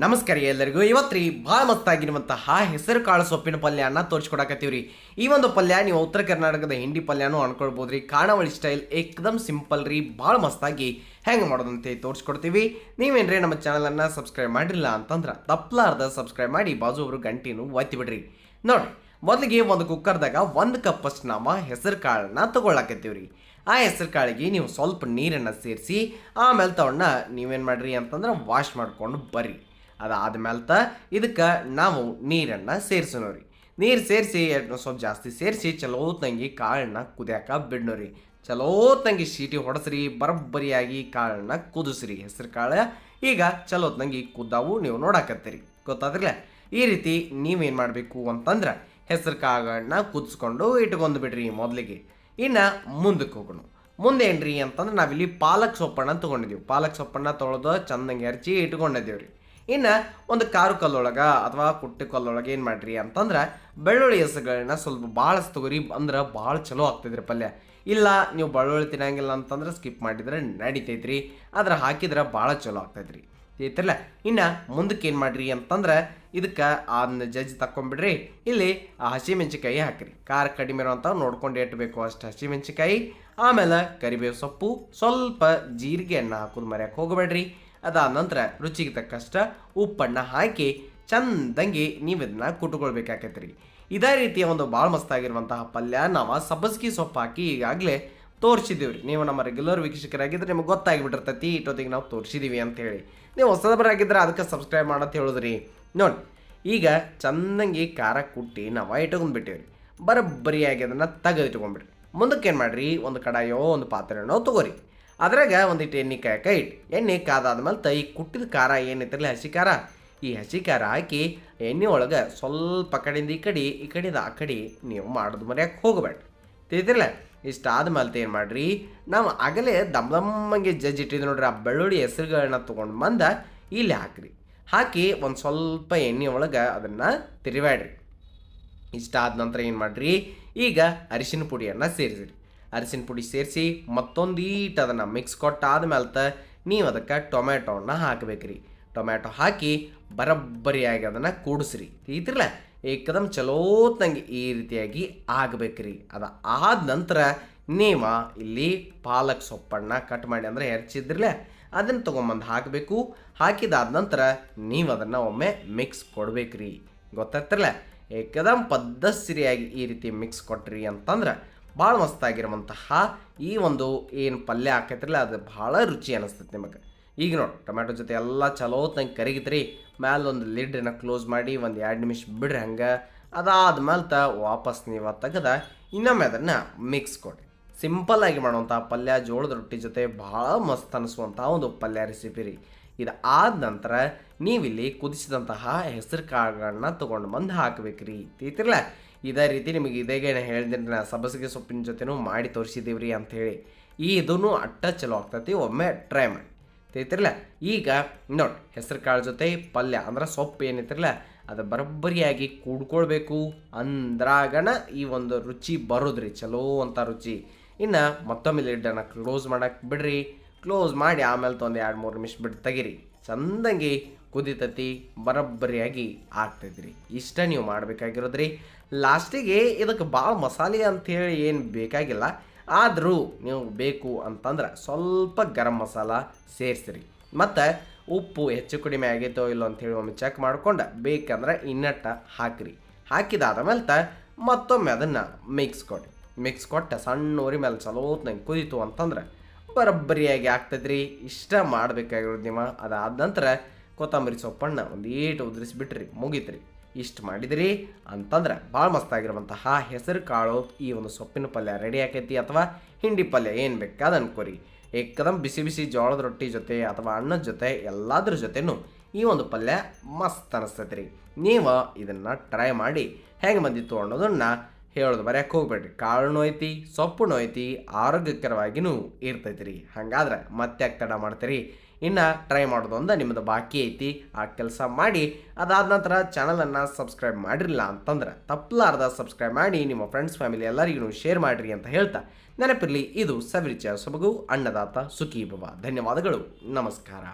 ನಮಸ್ಕಾರ ಎಲ್ಲರಿಗೂ. ಇವತ್ತು ರೀ ಭಾಳ ಮಸ್ತಾಗಿರುವಂತಹ ಹೆಸರು ಕಾಳು ಸೊಪ್ಪಿನ ಪಲ್ಯನ ತೋರಿಸ್ಕೊಡಕತ್ತೀವಿ ರೀ ಈ ಒಂದು ಪಲ್ಯ ನೀವು ಉತ್ತರ ಕರ್ನಾಟಕದ ಹಿಂಡಿ ಪಲ್ಯನೂ ಅನ್ಕೊಳ್ಬೋದು ರೀ ಕಾಣವಳಿ ಸ್ಟೈಲ್ ಏಕದಮ್ ಸಿಂಪಲ್ ರೀ, ಭಾಳ ಮಸ್ತಾಗಿ ಹೆಂಗೆ ಮಾಡೋದಂತೆ ತೋರಿಸ್ಕೊಡ್ತೀವಿ. ನೀವೇನ್ರಿ ನಮ್ಮ ಚಾನಲನ್ನು ಸಬ್ಸ್ಕ್ರೈಬ್ ಮಾಡಿರಲಿಲ್ಲ ಅಂತಂದ್ರೆ ತಪ್ಪಲಾರ್ದ ಸಬ್ಸ್ಕ್ರೈಬ್ ಮಾಡಿ ಬಾಜು ಅವರು ಗಂಟಿನೂ ಒತ್ತಿ ಬಿಡ್ರಿ. ನೋಡ್ರಿ, ಮೊದಲಿಗೆ ಒಂದು ಕುಕ್ಕರ್ದಾಗ ಒಂದು ಕಪ್ಪಷ್ಟು ನಾವು ಹೆಸರು ಕಾಳನ್ನ ತಗೊಳಕತ್ತೀವಿ ರೀ ಆ ಹೆಸರು ಕಾಳಿಗೆ ನೀವು ಸ್ವಲ್ಪ ನೀರನ್ನು ಸೇರಿಸಿ, ಆಮೇಲೆ ತವಣ್ಣ ನೀವೇನು ಮಾಡಿರಿ ಅಂತಂದ್ರೆ ವಾಶ್ ಮಾಡ್ಕೊಂಡು ಬರ್ರಿ. ಅದಾದ್ಮೇಲೆ ತ ಇದಕ್ಕೆ ನಾವು ನೀರನ್ನು ಸೇರಿಸೋಣ ರೀ. ನೀರು ಸೇರಿಸಿ ಸ್ವಲ್ಪ ಜಾಸ್ತಿ ಸೇರಿಸಿ ಚಲೋ ತಂಗಿ ಕಾಳನ್ನ ಕುದಿಯಾಕ ಬಿಡ್ನೋರಿ ಚಲೋ ತಂಗಿ ಶೀಟಿ ಹೊಡೆಸ್ರಿ, ಬರಬ್ಬರಿಯಾಗಿ ಕಾಳನ್ನ ಕುದಿಸ್ರಿ ಹೆಸರು ಕಾಳು. ಈಗ ಚಲೋ ತಂಗಿ ಕುದ್ದಾವು ನೀವು ನೋಡಾಕತ್ತೀರಿ. ಗೊತ್ತಾದ್ರಲ್ಲ? ಈ ರೀತಿ ನೀವೇನು ಮಾಡಬೇಕು ಅಂತಂದ್ರೆ ಹೆಸರು ಕಾಳನ್ನ ಕುದಿಸ್ಕೊಂಡು ಇಟ್ಕೊಂಡು ಬಿಡ್ರಿ ಮೊದಲಿಗೆ. ಇನ್ನು ಮುಂದಕ್ಕೆ ಹೋಗೋಣ. ಮುಂದೆ ರೀ ಅಂತಂದ್ರೆ ನಾವಿಲ್ಲಿ ಪಾಲಕ್ ಸೊಪ್ಪನ್ನ ತೊಗೊಂಡಿದ್ದೀವಿ ಪಾಲಕ್ ಸೊಪ್ಪನ್ನ ತೊಳೆದು ಚಂದಂಗೆ ಹರಿಚಿ ಇಟ್ಕೊಂಡಿದ್ದೀವಿ ರೀ ಇನ್ನು ಒಂದು ಕಾರು ಕಲ್ಲೊಳಗೆ ಅಥವಾ ಕುಟ್ಟಿ ಕಲ್ಲೊಳಗೆ ಏನು ಮಾಡ್ರಿ ಅಂತಂದ್ರೆ ಬೆಳ್ಳುಳ್ಳಿ ಹೆಸರುಗಳನ್ನ ಸ್ವಲ್ಪ ಭಾಳ ತೊಗರಿ ಅಂದ್ರೆ ಭಾಳ ಚಲೋ ಆಗ್ತದ್ರಿ ಪಲ್ಯ. ಇಲ್ಲ ನೀವು ಬೆಳ್ಳುಳ್ಳಿ ತಿನ್ನಂಗಿಲ್ಲ ಅಂತಂದ್ರೆ ಸ್ಕಿಪ್ ಮಾಡಿದ್ರೆ ನಡಿತೈತ್ರಿ. ಆದ್ರೆ ಹಾಕಿದ್ರೆ ಭಾಳ ಚಲೋ ಆಗ್ತೈತ್ರಿ. ಐತ್ರಲ್ಲ? ಇನ್ನು ಮುಂದಕ್ಕೆ ಏನು ಮಾಡ್ರಿ ಅಂತಂದ್ರೆ ಇದಕ್ಕೆ ಅದನ್ನ ಜಜ್ ತಕ್ಕೊಂಬಿಡ್ರಿ. ಇಲ್ಲಿ ಆ ಹಸಿಮೆಣ್ಸಿಕಾಯಿ ಹಾಕಿರಿ. ಖಾರ ಕಡಿಮೆ ಇರೋಂಥ ನೋಡ್ಕೊಂಡು ಎಟ್ಟಬೇಕು ಅಷ್ಟು ಹಸಿಮೆಣ್ಸಿಕಾಯಿ ಆಮೇಲೆ ಕರಿಬೇವು ಸೊಪ್ಪು ಸ್ವಲ್ಪ ಜೀರಿಗೆ ಅನ್ನ ಹಾಕೋದು ಮರ್ಯಾಕೆ ಹೋಗಬೇಡ್ರಿ. ಅದಾದ ನಂತರ ರುಚಿಗೆ ತಕ್ಕಷ್ಟ ಉಪ್ಪನ್ನು ಹಾಕಿ ಚಂದಂಗಿ ನೀವು ಇದನ್ನ ರೀ ಇದೇ ರೀತಿಯ ಒಂದು ಭಾಳ ಮಸ್ತಾಗಿರುವಂತಹ ಪಲ್ಯ ನಾವು ಸಬ್ಬಸ್ಗಿ ಸೊಪ್ಪು ಹಾಕಿ ಈಗಾಗಲೇ ತೋರಿಸಿದ್ದೀವಿ ರೀ ನೀವು ನಮ್ಮ ರೆಗ್ಯುಲರ್ ವೀಕ್ಷಕರಾಗಿದ್ದರೆ ನಿಮಗೆ ಗೊತ್ತಾಗಿಬಿಟ್ಟಿರ್ತೈತಿ ಇಟ್ಟೊತ್ತಿಗೆ ನಾವು ತೋರಿಸಿದ್ದೀವಿ ಅಂತೇಳಿ. ನೀವು ಹೊಸದಬರಾಗಿದ್ದರೆ ಅದಕ್ಕೆ ಸಬ್ಸ್ಕ್ರೈಬ್ ಮಾಡೋದು ಹೇಳಿದ್ರಿ. ನೋಡಿ, ಈಗ ಚಂದಂಗಿ ಖಾರ ಕುಟ್ಟಿ ನಾವು ರೀ ಬರೋಬ್ಬರಿಯಾಗಿ ಅದನ್ನು ತೆಗೆದಿಟ್ಕೊಂಡ್ಬಿಡ್ರಿ ಮುಂದಕ್ಕೆ ಏನು ಮಾಡಿರಿ? ಒಂದು ಕಡಾಯೋ ಒಂದು ಪಾತ್ರೆನೋ ತೊಗೋರಿ. ಅದ್ರಾಗ ಒಂದಿಟ್ಟು ಎಣ್ಣೆ ಕಾಯಕ ಇಟ್ಟು ಎಣ್ಣೆ ಕಾದಾದ್ಮೇಲೆ ತೈ ಕುಟ್ಟಿದ ಖಾರ ಏನೈತಿರಲಿ ಹಸಿ ಖಾರ? ಈ ಹಸಿ ಖಾರ ಹಾಕಿ ಎಣ್ಣೆ ಒಳಗೆ ಸ್ವಲ್ಪ ಕಡೆಯಿಂದ ಈ ಕಡೆ, ಈ ಕಡೆಯಿಂದ ಆ ಕಡೆ ನೀವು ಮಾಡೋದು ಮರ್ಯಾಕೆ ಹೋಗಬೇಡ್ರಿ ತಿಳಿದಿರಲ್ಲ ಇಷ್ಟು ಆದ್ಮೇಲೆ ಏನು ಮಾಡ್ರಿ? ನಾವು ಆಗಲೇ ದಮ್ ದಮ್ಮಂಗೆ ಜಜ್ಜಿ ಇಟ್ಟಿದ್ದು ನೋಡ್ರಿ, ಆ ಬೆಳ್ಳುಳ್ಳಿ ಹೆಸರುಗಳನ್ನ ತೊಗೊಂಡು ಬಂದ ಇಲ್ಲಿ ಹಾಕ್ರಿ. ಹಾಕಿ ಒಂದು ಸ್ವಲ್ಪ ಎಣ್ಣೆ ಒಳಗೆ ಅದನ್ನು ತಿರುವಾಡ್ರಿ ಇಷ್ಟ ಆದ ನಂತರ ಏನು ಮಾಡಿರಿ? ಈಗ ಅರಿಶಿನ ಪುಡಿಯನ್ನು ಸೇರಿಸಿರಿ. ಅರಿಶಿನ ಪುಡಿ ಸೇರಿಸಿ ಮತ್ತೊಂದೀಟ್ ಅದನ್ನು ಮಿಕ್ಸ್ ಕೊಟ್ಟಾದ ಮೇಲೆ ನೀವು ಅದಕ್ಕೆ ಟೊಮ್ಯಾಟೋನ ಹಾಕಬೇಕ್ರಿ. ಟೊಮ್ಯಾಟೊ ಹಾಕಿ ಬರಬ್ಬರಿಯಾಗಿ ಅದನ್ನು ಕೂಡಿಸ್ರಿ. ಇದ್ರಲ್ಲ ಏಕದಮ್ ಚಲೋತ್ನಂಗೆ ಈ ರೀತಿಯಾಗಿ ಆಗಬೇಕ್ರಿ. ಅದು ಆದ ನಂತರ ನೀವು ಇಲ್ಲಿ ಪಾಲಕ್ ಸೊಪ್ಪನ್ನು ಕಟ್ ಮಾಡಿ ಅಂದರೆ ಹೆರ್ಚಿದ್ರಲ್ಲ ಅದನ್ನು ತೊಗೊಂಬಂದು ಹಾಕಬೇಕು. ಹಾಕಿದಾದ ನಂತರ ನೀವು ಅದನ್ನು ಒಮ್ಮೆ ಮಿಕ್ಸ್ ಕೊಡ್ಬೇಕ್ರಿ. ಗೊತ್ತಾಗ್ತಿರಲ್ಲ ಏಕದಮ್ ಪದ್ಧಸಿರಿಯಾಗಿ ಈ ರೀತಿ ಮಿಕ್ಸ್ ಕೊಟ್ರಿ ಅಂತಂದ್ರೆ ಭಾಳ ಮಸ್ತಾಗಿರುವಂತಹ ಈ ಒಂದು ಏನು ಪಲ್ಯ ಹಾಕೈತ್ರಲ್ಲ, ಅದು ಭಾಳ ರುಚಿ ಅನಿಸ್ತೈತೆ ನಿಮಗೆ. ಈಗ ನೋಡಿ, ಟೊಮ್ಯಾಟೊ ಜೊತೆ ಎಲ್ಲ ಚಲೋ ತಂಗೆ ಕರಿಗಿತ್ರಿ ಮ್ಯಾಲ ಒಂದು ಲಿಡ್ಡನ್ನ ಕ್ಲೋಸ್ ಮಾಡಿ ಒಂದು ಎರಡು ನಿಮಿಷ ಬಿಡ್ರಿ ಹಂಗೆ. ಅದಾದ್ಮೇಲೆ ತ ವಾಪಸ್ ನೀವು ತೆಗೆದ ಇನ್ನೊಮ್ಮೆ ಅದನ್ನು ಮಿಕ್ಸ್ ಕೊಡಿ ಸಿಂಪಲ್ ಆಗಿ ಮಾಡುವಂಥ ಪಲ್ಯ ಜೋಳದ ರೊಟ್ಟಿ ಜೊತೆ ಭಾಳ ಮಸ್ತ್ ಅನ್ನಿಸುವಂಥ ಒಂದು ಪಲ್ಯ ರೆಸಿಪಿ ರೀ. ಇದು ಆದ ನಂತರ ನೀವಿಲ್ಲಿ ಕುದಿಸಿದಂತಹ ಹೆಸರು ಕಾಳುಗಳನ್ನ ತಗೊಂಡು ಬಂದು ಹಾಕಬೇಕ್ರಿ. ತೀತಿರ್ಲ ಇದೇ ರೀತಿ ನಿಮಗೆ ಇದೇಗೆ ಹೇಳಿದ್ರೆ ನಾ ಸಬ್ಬಸಿಗೆ ಸೊಪ್ಪಿನ ಜೊತೆನೂ ಮಾಡಿ ತೋರಿಸಿದೀವ್ರಿ ರೀ ಅಂಥೇಳಿ ಇದೂ ಅಟ್ಟ ಚಲೋ ಆಗ್ತೈತಿ, ಒಮ್ಮೆ ಟ್ರೈ ಮಾಡಿ. ತಿಳಿತಿರಲ್ಲ ಈಗ ನೋಡಿ, ಹೆಸರು ಕಾಳು ಜೊತೆ ಪಲ್ಯ ಅಂದ್ರೆ ಸೊಪ್ಪು ಏನೈತಿರಲ್ಲ ಅದು ಬರೋಬ್ಬರಿಯಾಗಿ ಕೂಡ್ಕೊಳ್ಬೇಕು. ಅಂದ್ರಾಗಣ ಈ ಒಂದು ರುಚಿ ಬರೋದ್ರಿ, ಚಲೋ ಅಂತ ರುಚಿ. ಇನ್ನು ಮತ್ತೊಮ್ಮೆ ಲಿಡ್ಡನ್ನು ಕ್ಲೋಸ್ ಮಾಡಕ್ಕೆ ಬಿಡ್ರಿ. ಕ್ಲೋಸ್ ಮಾಡಿ ಆಮೇಲೆ ತೊಂದು ಎರಡು ಮೂರು ನಿಮಿಷ ಬಿಟ್ಟು ತೆಗಿರಿ. ಚಂದಂಗೆ ಕುದಿತತಿ, ಬರೋಬ್ಬರಿಯಾಗಿ ಆಗ್ತಿದ್ರಿ ಇಷ್ಟ ನೀವು ಮಾಡಬೇಕಾಗಿರೋದ್ರಿ. ಲಾಸ್ಟಿಗೆ ಇದಕ್ಕೆ ಭಾಳ ಮಸಾಲೆ ಅಂಥೇಳಿ ಏನು ಬೇಕಾಗಿಲ್ಲ. ಆದರೂ ನೀವು ಬೇಕು ಅಂತಂದ್ರೆ ಸ್ವಲ್ಪ ಗರಂ ಮಸಾಲ ಸೇರಿಸ್ರಿ. ಮತ್ತು ಉಪ್ಪು ಹೆಚ್ಚು ಕಡಿಮೆ ಆಗೈತೋ ಇಲ್ಲೋ ಅಂಥೇಳಿ ಒಮ್ಮೆ ಚೆಕ್ ಮಾಡ್ಕೊಂಡು ಬೇಕಂದ್ರೆ ಇನ್ನಟ್ಟ ಹಾಕಿರಿ. ಹಾಕಿದಾದ್ಮೇಲೆ ತ ಮತ್ತೊಮ್ಮೆ ಅದನ್ನು ಮಿಕ್ಸ್ ಕೊಡಿ ಮಿಕ್ಸ್ ಕೊಟ್ಟು ಸಣ್ಣ ಊರಿ ಮೇಲೆ ಚಲೋತ್ನಂಗೆ ಕುದೀತು ಅಂತಂದ್ರೆ ಬರೋಬ್ಬರಿಯಾಗಿ ಆಗ್ತದ್ರಿ. ಇಷ್ಟ ಮಾಡಬೇಕಾಗಿರೋದು ನಿಮ್ಮ. ಅದಾದ ನಂತರ ಕೊತ್ತಂಬರಿ ಸೊಪ್ಪನ್ನು ಒಂದು ಏಟು ಉದುರಿಸಿಬಿಟ್ರಿ. ಮುಗೀತ್ರಿ. ಇಷ್ಟು ಮಾಡಿದ್ರಿ ಅಂತಂದ್ರೆ ಭಾಳ ಮಸ್ತಾಗಿರುವಂತಹ ಹೆಸರು ಕಾಳು ಈ ಒಂದು ಸೊಪ್ಪಿನ ಪಲ್ಯ ರೆಡಿ ಆಕೈತಿ ಅಥವಾ ಹಿಂಡಿ ಪಲ್ಯ ಏನು ಬೇಕಾದ ಅನ್ಕೋರಿ. ಏಕದಮ್ ಬಿಸಿ ಬಿಸಿ ಜೋಳದ ರೊಟ್ಟಿ ಜೊತೆ ಅಥವಾ ಅನ್ನದ ಜೊತೆ ಎಲ್ಲಾದ್ರ ಜೊತೆನೂ ಈ ಒಂದು ಪಲ್ಯ ಮಸ್ತ್ ಅನಿಸ್ತೈತೆ ರೀ ನೀವು ಇದನ್ನು ಟ್ರೈ ಮಾಡಿ ಹೆಂಗೆ ಬಂದಿತ್ತು ಅನ್ನೋದನ್ನು ಹೇಳೋದು ಬರೆಯಕ್ಕೆ ಹೋಗ್ಬೇಡ್ರಿ. ಕಾಳುನೂ ಐತಿ ಸೊಪ್ಪು ಐತಿ ಆರೋಗ್ಯಕರವಾಗಿಯೂ ಇರ್ತೈತಿ ರೀ ಹಾಗಾದ್ರೆ ಮತ್ತೆ ಯಾಕೆ ತಡ ಮಾಡ್ತೀರಿ? ಇನ್ನು ಟ್ರೈ ಮಾಡೋದು ಅಂದ ನಿಮ್ಮದು ಬಾಕಿ ಐತಿ. ಆ ಕೆಲಸ ಮಾಡಿ, ಅದಾದ ನಂತರ ಚಾನಲನ್ನು ಸಬ್ಸ್ಕ್ರೈಬ್ ಮಾಡಿರಲಿಲ್ಲ ಅಂತಂದ್ರೆ ತಪ್ಪಲಾರ್ದ ಸಬ್ಸ್ಕ್ರೈಬ್ ಮಾಡಿ, ನಿಮ್ಮ ಫ್ರೆಂಡ್ಸ್ ಫ್ಯಾಮಿಲಿ ಎಲ್ಲರಿಗೂ ಶೇರ್ ಮಾಡಿರಿ ಅಂತ ಹೇಳ್ತಾ ನೆನಪಿರಲಿ. ಇದು ಸವಿರಿಚ ಸೊಬಗು, ಅನ್ನದಾತ ಸುಖಿ ಬಾಬಾ ಧನ್ಯವಾದಗಳು. ನಮಸ್ಕಾರ.